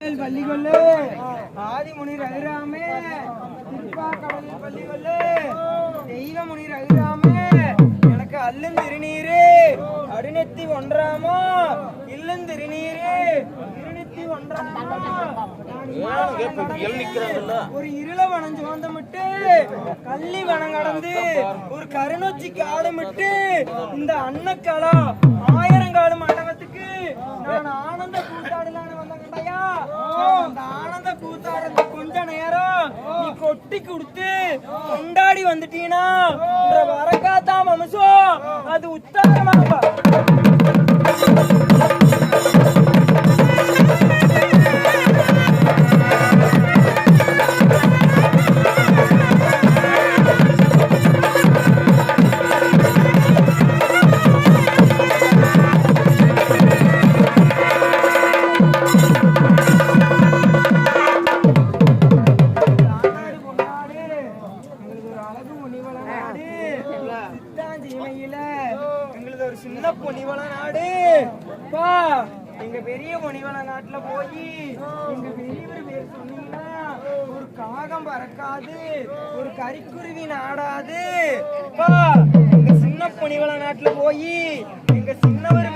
பள்ளிகொல்லு ஆதிமுனி ரகுராமே திருப்பாக்கடலில் பள்ளிகொல்லு தெய்வமுனி ரகுராமே எனக்கு அல்லும் திருநீரு அடுநெத்தி ஒன்றாமோ? இல்லம் திருநீரு இருநெத்தி ஒன்றாமோ? ஒரு இருள வனம் சுமந்தமிட்டு கள்ளி வனம் கடந்து ஒரு கருணொச்சி காலமிட்டு இந்த அன்னக்காலா நேரம். நீ கொட்டி கொடுத்து கொண்டாடி வந்துட்டீனா. வரக்காத்தான் வரக்காத்தா மமசோ அது உத்தாரமாப்பா இணையில. எங்களது ஒரு சின்ன பொனிவள நாடு. பா எங்க பெரிய பொனிவள நாட்டுல போய் எங்க பெரியவர் பேர் சொன்னீங்கன்னா ஒரு காகம் பறக்காது ஒரு கரிக்குருவி நாடாது. பா எங்க சின்ன பொனிவள நாட்டுல போய் எங்க சின்னவர்